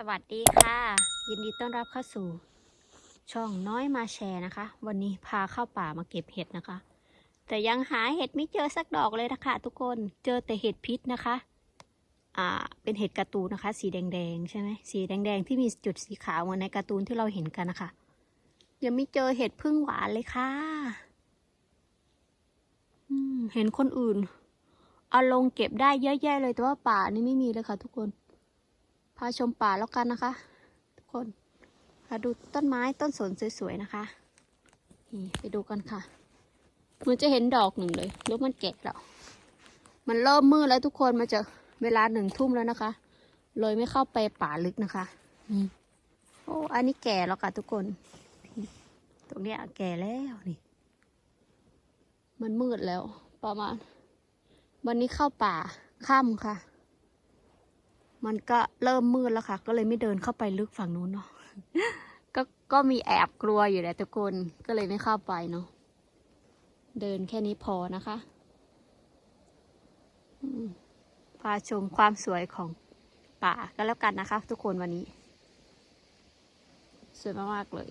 สวัสดีค่ะ ยินดีต้อนรับเข้าสู่ ช่องน้อยมาแชร์นะคะ วันนี้พาเข้าป่ามาเก็บเห็ดนะคะ แต่ยังหาเห็ดไม่เจอสักดอกเลยนะคะ ทุกคนเจอแต่เห็ดพิษนะคะ อ่าเป็นเห็ดการ์ตูนนะคะ สีแดงๆใช่ไหมสีแดงๆที่มีจุดสีขาวเหมือนในการ์ตูนที่เราเห็นกันนะคะยังไม่เจอเห็ดพึ่งหวานเลยค่ะเห็นคนอื่น เอาลงเก็บได้เยอะแยะเลยแต่ว่าป่านี่ไม่มีเลยค่ะ ทุกคน พาชมป่าแล้วกันนะคะ ทุกคนพาดูต้นไม้ต้นสนสวยๆนะคะนี่ไปดูกันค่ะ มันจะเห็นดอกหนึ่งเลยแล้วมันแก่แล้ว มันเริ่มมืดแล้วทุกคนมันจะเวลาหนึ่งทุ่มแล้วนะคะเลยไม่เข้าไปป่าลึกนะคะนี่โอ้อันนี้แก่แล้วค่ะทุกคน ตรงนี้แก่แล้วนี่ มันมืดแล้ว ประมาณ วันนี้เข้าป่าค่ำค่ะ มันก็เริ่มมืดแล้วค่ะ ก็เลยไม่เดินเข้าไปลึกฝั่งนู้นเนาะก็ก็มีแอบกลัวอยู่แหละทุกคนก็เลยไม่เข้าไปเนาะเดินแค่นี้พอนะคะพาชมความสวยของป่าก็แล้วกันนะคะ ทุกคนวันนี้ สวยมากๆเลย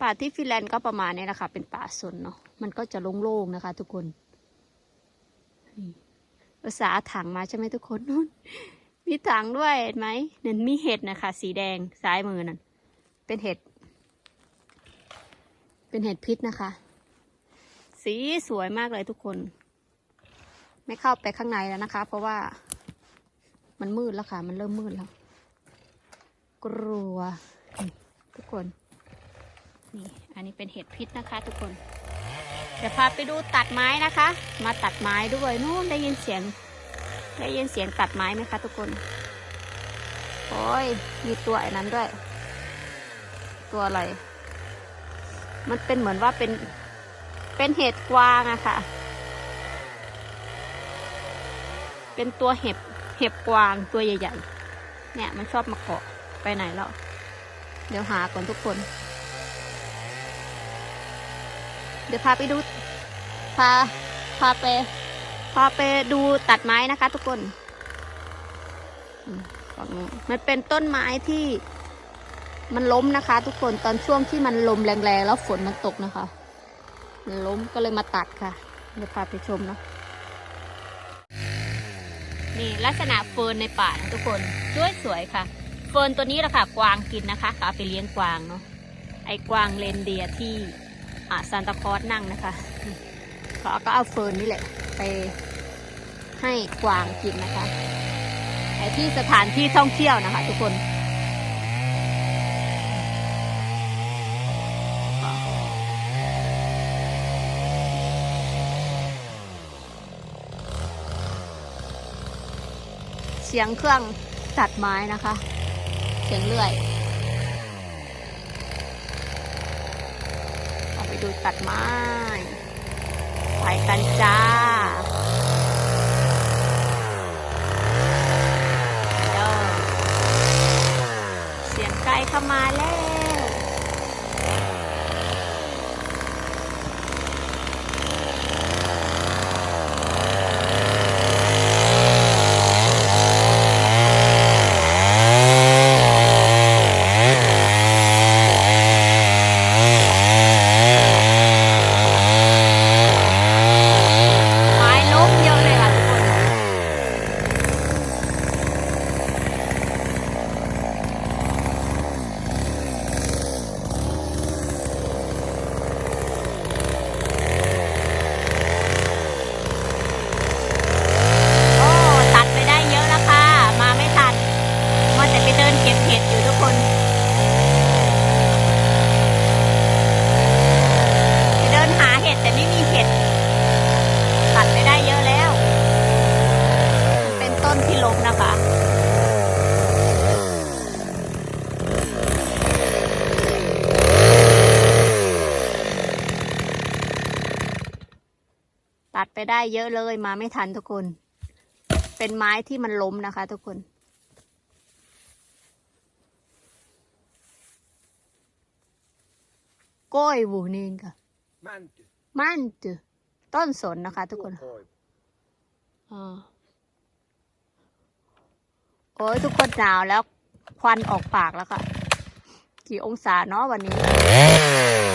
ป่าที่ฟินแลนด์ก็ประมาณนี้แหละค่ะ เป็นป่าสนเนาะมันก็จะโล่งๆนะคะ ทุกคนภาษาถังมาใช่ไหมทุกคนนู่น มีถังด้วยเห็นไหมนั่นมีเห็ดนะคะ สีแดงซ้ายมือนั่นเป็นเห็ด เป็นเห็ดพิษนะคะ สีสวยมากเลยทุกคน ไม่เข้าไปข้างในแล้วนะคะ เพราะว่ามันมืดแล้วค่ะ มันเริ่มมืดแล้ว กลัว ทุกคน นี่ อันนี้เป็นเห็ดพิษนะคะ ทุกคน เดี๋ยวพาไปดูตัดไม้นะคะ มาตัดไม้ด้วยนู่นได้ยินเสียง ได้ยินเสียงตัดไม้ไหมคะทุกคน โอ้ย มีตัวไอ้นั้นด้วย ตัวอะไร มันเป็นเหมือนว่าเป็น เป็นเห็ดกวางอะค่ะ เป็นตัวเห็บ เห็บกวางตัวใหญ่ๆ เนี่ยมันชอบมาเกาะไปไหนแล้ว เดี๋ยวหาก่อนทุกคน เดี๋ยวพาไปดู พา พาไป พาไปดูตัดไม้นะคะ ทุกคนมฝั่งนู้นมันเป็นต้นไม้ที่มันล้มนะคะ ทุกคนตอนช่วงที่มันลมแรงๆแล้วฝนมันตกนะคะ มันล้มก็เลยมาตัดค่ะเดี๋ยวพาไปชมเนาะนี่ลักษณะเฟิร์นในป่านะทุกคนสวยสวยค่ะ เฟิร์นตัวนี้แหละค่ะกวางกินนะคะเอาไปเลี้ยงกวางเนาะไอ้กวางเรนเดียร์ที่อ่าซานตาคอสนั่งนะคะเขาก็เอาเฟิร์นนี่แหละ ไปให้กวางกินนะคะไอที่สถานที่ท่องเที่ยวนะคะ ทุกคนเสียงเครื่องตัดไม้นะคะ เสียงเลื่อยเอาไปดูตัดไม้ ไปกันจ้าเสียงไกลเข้ามาแล้ว ไม้ล้มเยอะเลยค่ะทุกคน โอ้ ตัดไปได้เยอะแล้วค่ะ มาไม่ทันมาแต่ไปเดินเก็บเห็ดอยู่ทุกคน ไปเดินหาเห็ดแต่ไม่มีเห็ด ตัดไปได้เยอะแล้ว มันเป็นต้นที่ล้มนะคะ ตัด ไปได้เยอะเลยมาไม่ทันทุกคน เป็นไม้ที่มันล้มนะคะ ทุกคน ก้อยวูนิงค่ะ Mänty. มันจืต้นสนนะคะ ทุกคน Tuokoivu. อ่าโอ้ยทุกคนหนาวแล้วควันออกปากแล้วค่ะ กี่องศาเนาะวันนี้นี่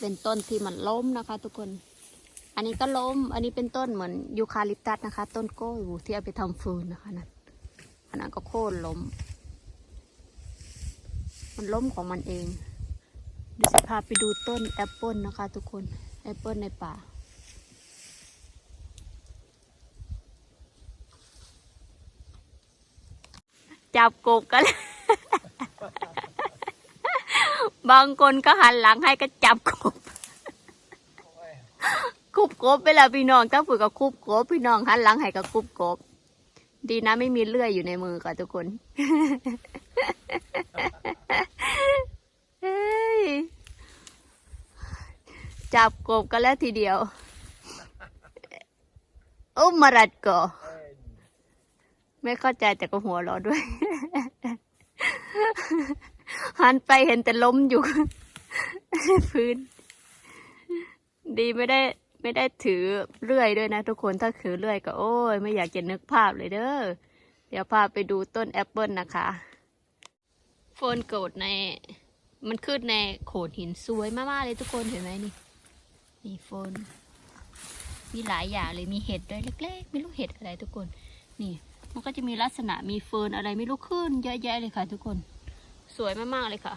เป็นต้นที่มันล้มนะคะ ทุกคน อันนี้ก็ล้ม อันนี้เป็นต้นเหมือนยูคาลิปตัสนะคะ ต้นโก้อยู่ที่เอาไปทำฟืนนะคะนั่นอันนั้นก็โค่นล้ม มันล้มของมันเองเดี๋ยวจะพาไปดูต้นแอปเปิลนะคะ ทุกคนแอปเปิลในป่าจับกบกัน บางคนก็หันหลังให้ก็จับกบคุบกบไปแล้วพี่น้องถ้าฝึกกับคุบกบพี่น้องหันหลังให้กับคุบกบ ดีนะไม่มีเลื่อยอยู่ในมือค่ะทุกคนเฮ้ยจับกบกันแล้วทีเดียวโอ้มารัดก่อไม่เข้าใจแต่ก็หัวเราะด้วย หันไปเห็นแต่ล้มอยู่ พื้น ดีไม่ได้ ไม่ได้ถือเลื่อยด้วยนะทุกคนถ้าถือเลื่อยก็โอ้ยไม่อยากจะนึกภาพเลยเด้อเดี๋ยวพาไปดูต้นแอปเปิลนะคะโฟนโกดใน มันขึ้นในโขดหินสวยมากๆเลยทุกคนเห็นไหมนี่นี่โฟน มีหลายอย่างเลยมีเห็ดด้วยเล็กๆไม่รู้เห็ดอะไรทุกคน นี่ มันก็จะมีลักษณะมีเฟิร์นอะไรไม่รู้ขึ้นเยอะแยะเลยค่ะทุกคน สวยมาก ๆ เลยค่ะ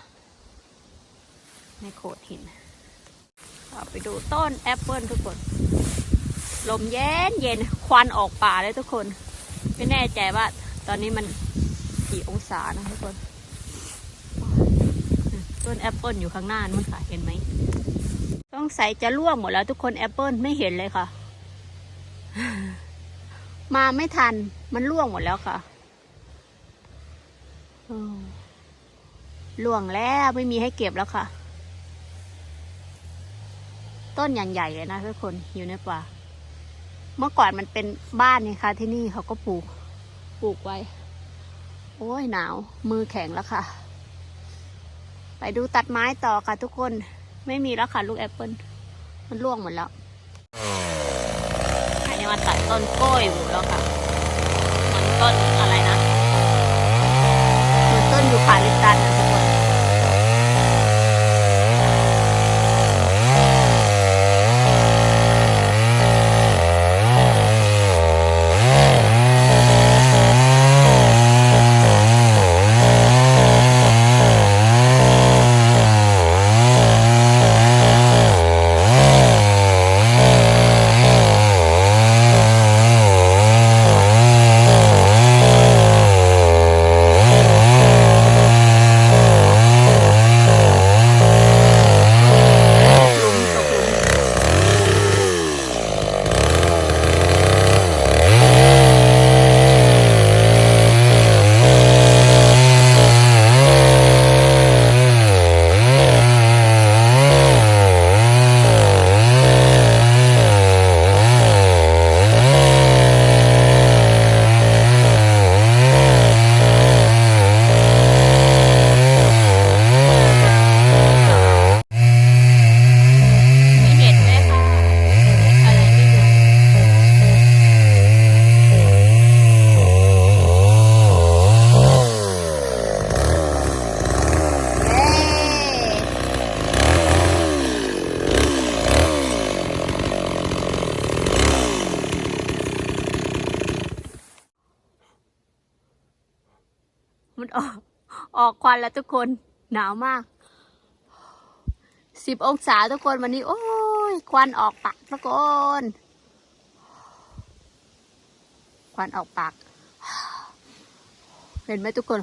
ในโขดหินไปดูต้นแอปเปิลทุกคน ลมเย็นเย็นควันออกป่าเลยทุกคน ไม่แน่ใจว่า ตอนนี้มันกี่องศานะทุกคน ต้นแอปเปิลอยู่ข้างหน้านู้นค่ะ เห็นไหม ต้องใส่จะร่วงหมดแล้วทุกคนแอปเปิลไม่เห็นเลยค่ะ มาไม่ทันมันร่วงหมดแล้วค่ะโอ้ร่วงแล้วไม่มีให้เก็บแล้วค่ะ ต้นอย่างใหญ่เลยนะทุกคนอยู่ในป่า เมื่อก่อนมันเป็นบ้านนี่ค่ะ ที่นี่เขาก็ปลูก ปลูกไว้ โอ้ยหนาว มือแข็งแล้วค่ะ ไปดูตัดไม้ต่อค่ะทุกคน ไม่มีแล้วค่ะ ลูกแอปเปิลมันร่วงหมดแล้วอันนี้มาตัดต้นกล้วยอยู่แล้วค่ะ มันต้น อะไรนะเหมือนต้นยูคาลิปตั สนะทุกออกควันแล้วทุกคนหนาวมากสิบองศาทุกคนวันนี้ โอ้ย ควันออกปากทุกคนควันออกปาก เห็นไหมทุกคน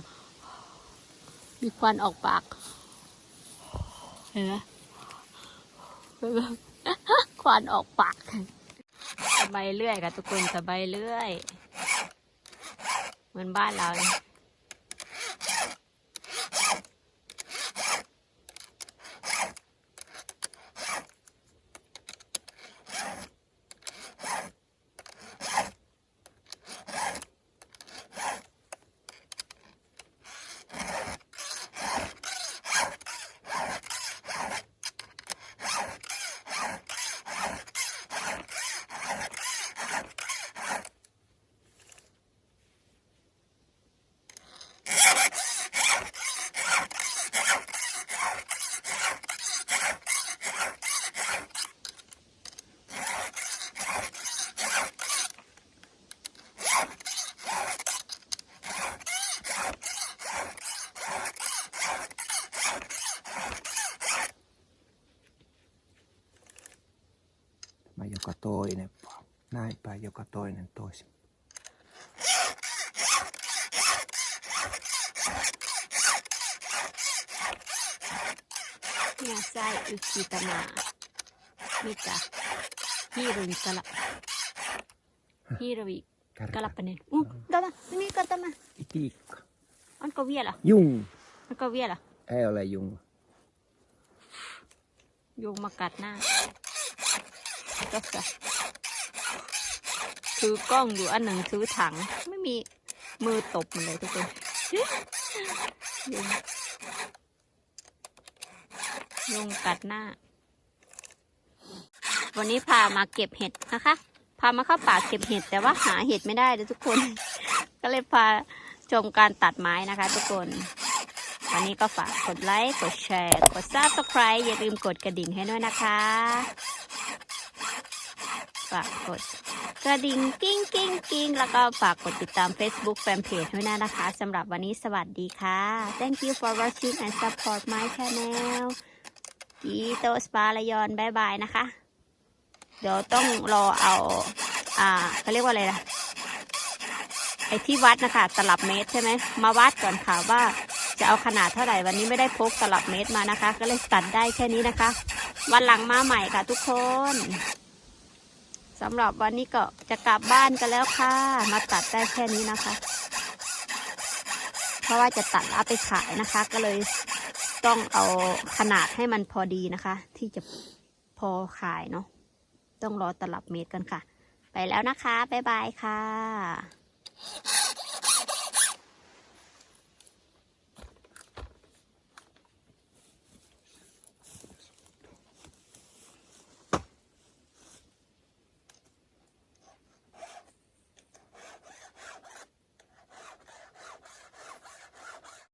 มีควันออกปาก เห็นไหมเห็นไหมควันออกปากสบายเรื่อยค่ะทุกคนสบายเรื่อย เหมือนบ้านเราเลย Ma joka toinen vaan. Näin päin joka toinen toisin. เนี่ยไส้อุกิตนามิกะฮิรุนกะละฮิรุวิกะละปะ เนนอู้ดามานี่ก็ตามา Itiikka. อันก็เวียละ Jung. อันก็เวียละ Ei ole jung. ยุงมา ก็จะถือกล้องอยู่อันหนึ่งถือถัง ไม่มีมือตบมันเลยทุกคนยุงยุงกัดหน้า วันนี้พามาเก็บเห็ดนะคะ พามาเข้าป่าเก็บเห็ด แต่ว่าหาเห็ดไม่ได้เลยทุกคน ก็เลยพาชมการตัดไม้นะคะ ทุกคน วันนี้ก็ฝากกดไลค์ กดแชร์ กด subscribe อย่าลืมกดกระดิ่งให้ด้วยนะคะ ฝากกดกระดิ่งกิ้งกิ้งกิ้งแล้วก็ฝากกดติดตาม Facebook Fanpage ด้วยนะนะคะสำหรับวันนี้สวัสดีค่ะ Thank you for watching and support my channel กีโตสปาลยอนบายบายนะคะ เดี๋ยวต้องรอเอา อ่าเขาเรียกว่าอะไรนะไอที่วัดนะคะตลับเมตรใช่ไหมมาวัดก่อนค่ะว่าจะเอาขนาดเท่าไหร่วันนี้ไม่ได้พกตลับเมตรมานะคะ ก็เลยตัดได้แค่นี้นะคะ วันหลังมาใหม่ค่ะทุกคน สำหรับวันนี้ก็จะกลับบ้านกันแล้วค่ะ มาตัดได้แค่นี้นะคะ เพราะว่าจะตัดเอาไปขายนะคะ ก็เลยต้องเอาขนาดให้มันพอดีนะคะ ที่จะพอขายเนาะต้องรอตลับเมตรกันค่ะ ไปแล้วนะคะ บ๊ายบายค่ะ